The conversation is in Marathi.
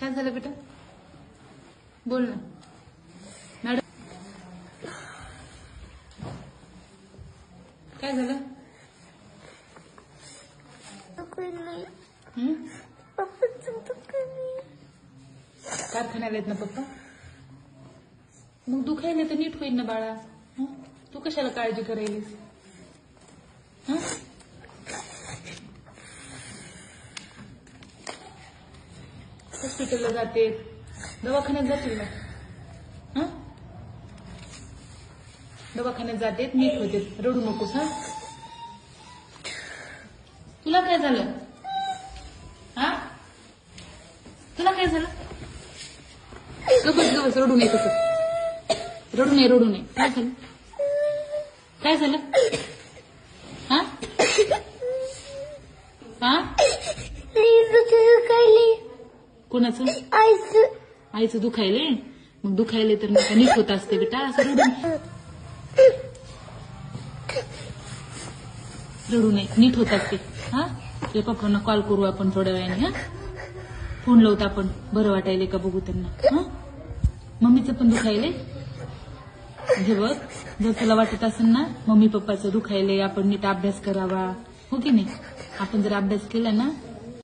काय झालं बेटा? बोल ना. मॅडम? काय झालं? हं? कारखान्याला येत ना पप्पा? मग दुखायला तर नीट होईल ना बाळा? तू कशाला काळजी करायलीस? हॉस्पिटलला जाते. दवाखान्यात जातील ना. दवाखान्यात जाते नीट होते. रडू नकोस हा? तुला काय झालं? हा? तुला काय झालं? गबस गबस रडू नये तसं. रडू नये रडू नये. काय झालं? काय झालं? हा? हा? कोणाचं? आईचं. दुखायले मग दुखायले तर मग नीट होत असते बेटा असं रडू नये. रडू नये. नीट होत असते. हा? ते पप्पांना कॉल करू आपण थोड्या वेळाने हा? फोन लावतो आपण. बरं वाटायले का बघू त्यांना? हा? मम्मीचं पण दुखायले हे बघ जर तुला वाटत असेल ना मम्मी पप्पाचं दुखायले आपण नीट अभ्यास करावा. हो की नाही? आपण जर अभ्यास केला ना